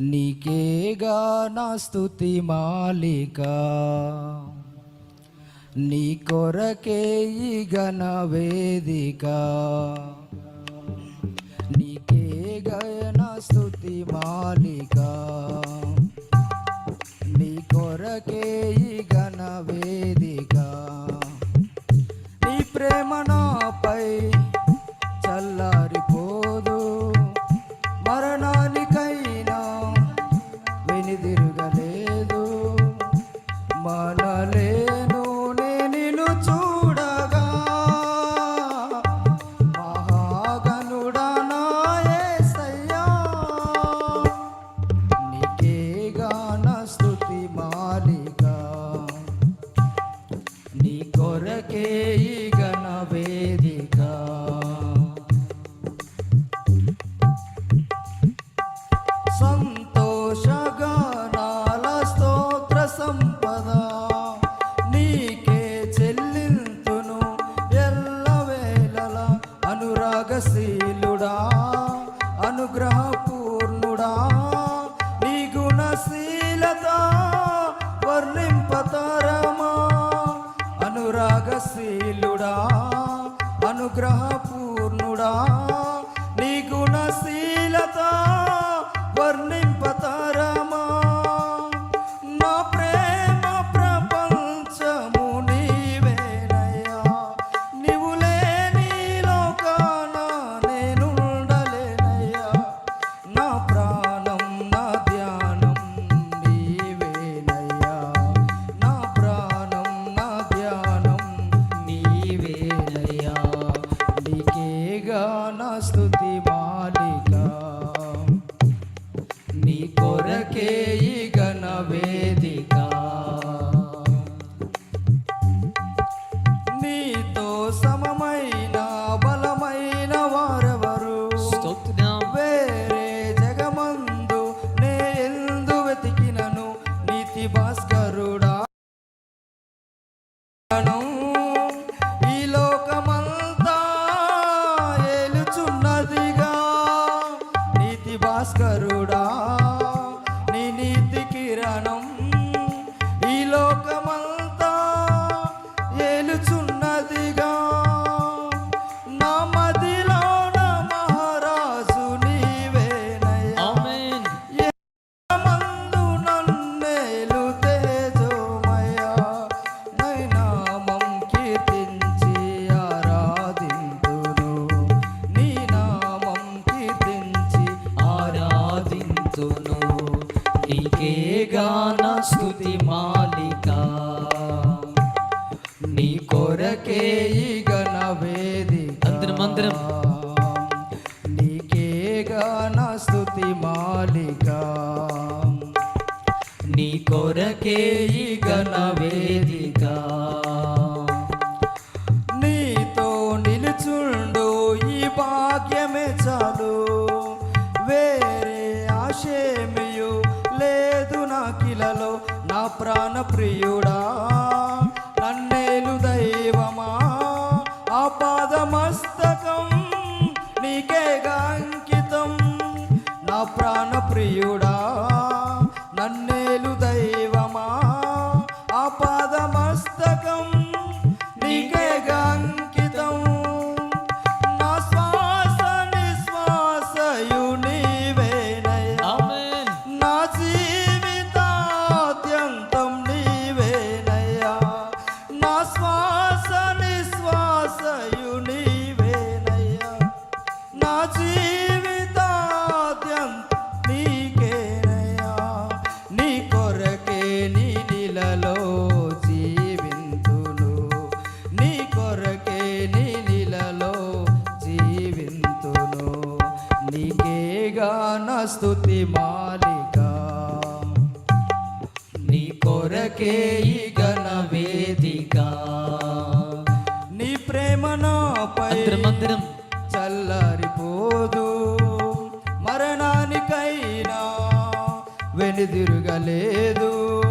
నీకేగా నా స్థుతి మాలిక. నీ కొరకే ఈ గణ వేదిక. నీకేగా నా స్థుతి మాలిక. నీ కొరకే ఈ గణ వేదిక. నీ ప్రేమ నాపై చల్లారిపోదు. మరణానికి తిరగలేదు మనలేను నేను చూడగా. మహాగనుడా నా నీకేగా నా స్తుతి మాలిక. నీ కొరకే వేదిక. అనుగ్రహపూర్ణుడా. నీకే గాన స్తుతి మాలిక. నీ కొరకే ఈ గణ వేదిక. అందరం అందరం. నీకేగా నా స్తుతి మాలిక. నీ కొరకే ఈ ఘన వేదిక. ప్రియుడా నన్నేలు దైవమా? ఆ పాదమస్తకం నీకే అంకితం. నా ప్రాణ ప్రియుడా నన్నేలు దైవమా? ఆ పాదమస్తకం జీవితాద్యం నీకేనయ్యా నీ కొరకే నీ నీలలో జీవింతును. నీ కొరకే నీ నీలలో జీవింతును. నీకేగా నా స్తుతి మాలిక. నీ కొరకే ఈ ఘన వేదిక. నీ ప్రేమ నాపై అందరం చల్లారిపోదు. కైనా వెనుదిరుగలేదు.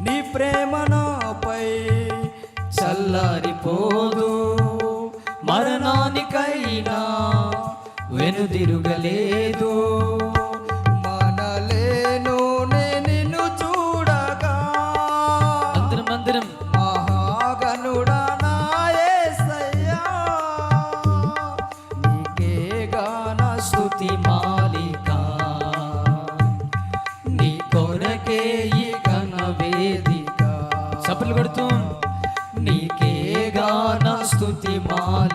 నీ ప్రేమ నాపై చల్లారిపోదు. మరణానికైనా వెనుదిరుగలేదు. మనలేను నిన్ను చూడగా. మందిరం మందిరం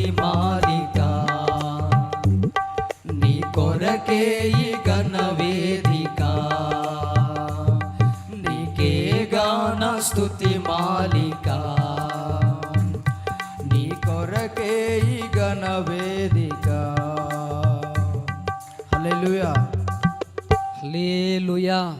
స్తుతి మాలిక నీ కొరకే ఈ ఘన వేదిక. నీకే గాన స్తుతి మాలిక. నీ కొరకే ఈ ఘన వేదిక. హల్లెలూయా. హల్లెలూయా.